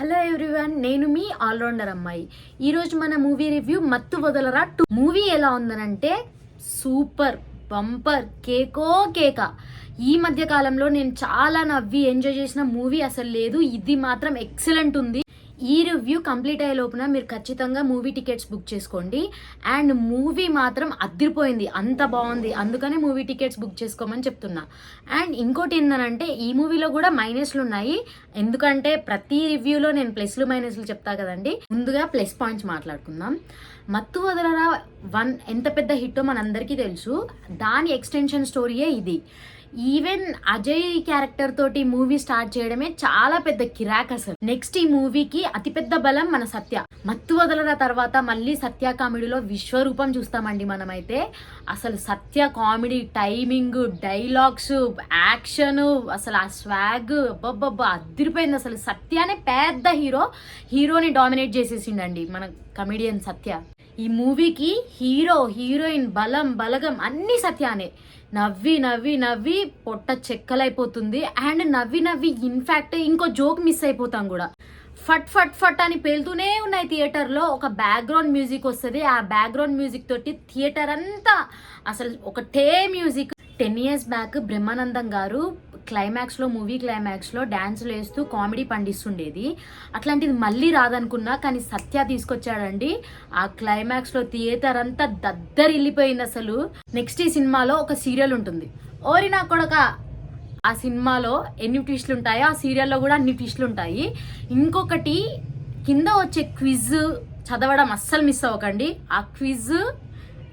Hello everyone నేను మీ allrounder అమ్మాయి. ఈరోజు మన మూవీ రివ్యూ మత్తు వదలరా టూ మూవీ ఎలా ఉందనంటే సూపర్ బంపర్ కేకో కేక. ఈ మధ్య కాలంలో నేను చాలా నవ్వి ఎంజాయ్ చేసిన మూవీ అసలు లేదు. ఇది మాత్రం ఎక్సలెంట్ ఉంది. ఈ రివ్యూ కంప్లీట్ అయ్యే లోపున మీరు ఖచ్చితంగా మూవీ టికెట్స్ బుక్ చేసుకోండి. అండ్ మూవీ మాత్రం అదిరిపోయింది అంత బాగుంది. అందుకనే మూవీ టికెట్స్ బుక్ చేసుకోమని చెప్తున్నా. అండ్ ఇంకోటి ఏంటంటే ఈ మూవీలో కూడా మైనస్లు ఉన్నాయి. ఎందుకంటే ప్రతి రివ్యూలో నేను ప్లస్లు మైనస్లు చెప్తా కదండి. ముందుగా ప్లస్ పాయింట్స్ మాట్లాడుకుందాం. మత్తు వదలరా వన్ ఎంత పెద్ద హిట్టో మనందరికీ తెలుసు. దాని ఎక్స్టెన్షన్ స్టోరీయే ఇది. ఈవెన్ అజయ్ క్యారెక్టర్ తోటి మూవీ స్టార్ట్ చేయడమే చాలా పెద్ద కిరాక్ అసలు. నెక్స్ట్ ఈ మూవీకి అతిపెద్ద బలం మన సత్య. మత్తు వదలన తర్వాత మళ్ళీ సత్య కామెడీలో విశ్వరూపం చూస్తామండి మనమైతే. అసలు Satya comedy timing dialogues action అసలు ఆ స్వాగ్ అబ్బబ్బబ్బా అదిరిపోయింది అసలు. సత్య అనే పెద్ద హీరో హీరోని డామినేట్ చేసేసిండండి మన కమెడియన్ సత్య. ఈ మూవీకి హీరో హీరోయిన్ బలం బలగం అన్ని సత్యానే. నవ్వి నవ్వి నవ్వి పొట్ట చెక్కలైపోతుంది. అండ్ నవ్వి నవ్వి ఇన్ఫ్యాక్ట్ ఇంకో జోక్ మిస్ అయిపోతాం కూడా. ఫట్ ఫట్ ఫట్ అని పేలుతూనే ఉన్నాయి థియేటర్లో. ఒక బ్యాక్గ్రౌండ్ మ్యూజిక్ వస్తుంది. ఆ బ్యాక్గ్రౌండ్ మ్యూజిక్ తోటి థియేటర్ అంతా అసలు ఒకటే music. Ten years back Brahmanandam garu క్లైమాక్స్లో మూవీ క్లైమాక్స్లో డ్యాన్సులు వేస్తూ కామెడీ పండిస్తుండేది. అట్లాంటిది మళ్ళీ రాదనుకున్నా కానీ సత్య తీసుకొచ్చాడండి. ఆ క్లైమాక్స్లో థియేటర్ అంతా దద్దరిల్లిపోయింది అసలు. నెక్స్ట్ ఈ సినిమాలో ఒక సీరియల్ ఉంటుంది. ఓరి నా కొడక! ఆ సినిమాలో ఎన్ని ట్విస్ట్లు ఉంటాయో ఆ సీరియల్లో కూడా అన్ని ట్విస్ట్లు ఉంటాయి. ఇంకొకటి కింద వచ్చే క్విజ్ చదవడం అస్సలు మిస్ అవ్వకండి. ఆ క్విజ్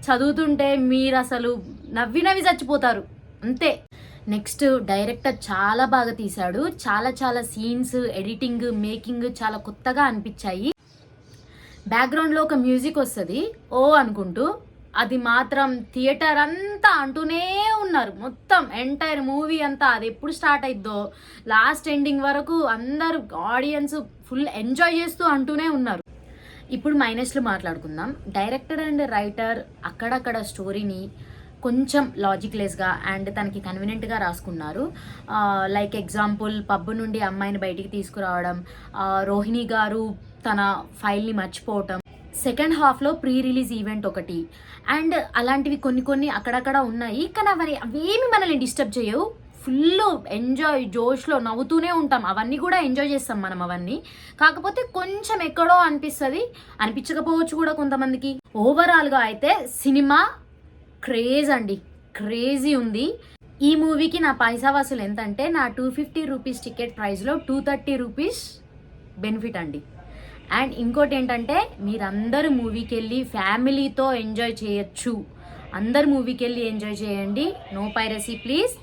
చదువుతుంటే మీరు అసలు నవ్వి నవ్వి చచ్చిపోతారు. అంతే. నెక్స్ట్ డైరెక్టర్ చాలా బాగా తీశాడు. చాలా చాలా సీన్స్ ఎడిటింగ్ మేకింగ్ చాలా కొత్తగా అనిపించాయి. బ్యాక్గ్రౌండ్లో ఒక మ్యూజిక్ వస్తుంది. ఓ అనుకుంటూ అది మాత్రం థియేటర్ అంతా అంటూనే ఉన్నారు. మొత్తం ఎంటైర్ మూవీ అంతా అది ఎప్పుడు స్టార్ట్ అయిద్దో లాస్ట్ ఎండింగ్ వరకు అందరూ ఆడియన్స్ ఫుల్ ఎంజాయ్ చేస్తూ అంటూనే ఉన్నారు. ఇప్పుడు మైనస్లు మాట్లాడుకుందాం. డైరెక్టర్ అండ్ రైటర్ అక్కడక్కడ స్టోరీని కొంచెం లాజిక్లెస్గా అండ్ తనకి కన్వీనియంట్గా రాసుకున్నారు. లైక్ ఎగ్జాంపుల్ పబ్బు నుండి అమ్మాయిని బయటికి తీసుకురావడం రోహిణి గారు తన ఫైల్ని మర్చిపోవటం. సెకండ్ హాఫ్లో ప్రీ రిలీజ్ ఈవెంట్ ఒకటి. అండ్ అలాంటివి కొన్ని కొన్ని అక్కడక్కడ ఉన్నాయి. కానీ అవన్నీ అవేమి మనల్ని డిస్టర్బ్ చేయవు. ఫుల్ ఎంజాయ్ జోష్లో నవ్వుతూనే ఉంటాం. అవన్నీ కూడా ఎంజాయ్ చేస్తాం మనం అవన్నీ. కాకపోతే కొంచెం ఎక్కడో అనిపిస్తుంది. అనిపించకపోవచ్చు కూడా కొంతమందికి. ఓవరాల్గా అయితే సినిమా క్రేజ్ అండి. క్రేజీ ఉంది. ఈ మూవీకి నా పైసా వసూలు ఎంత అంటే నా టూ ఫిఫ్టీ రూపీస్ టికెట్ ప్రైస్లో టూ థర్టీ రూపీస్ బెనిఫిట్ అండి. అండ్ ఇంకోటి ఏంటంటే మీరందరూ మూవీకి వెళ్ళి ఫ్యామిలీతో ఎంజాయ్ చేయొచ్చు. అందరు మూవీకి వెళ్ళి ఎంజాయ్ చేయండి. No piracy please.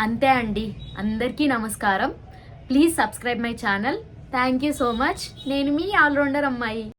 అంతే అండి. అందరికీ నమస్కారం. Please subscribe my channel. Thank you so much. నేను మీ ఆల్రౌండర్ అమ్మాయి.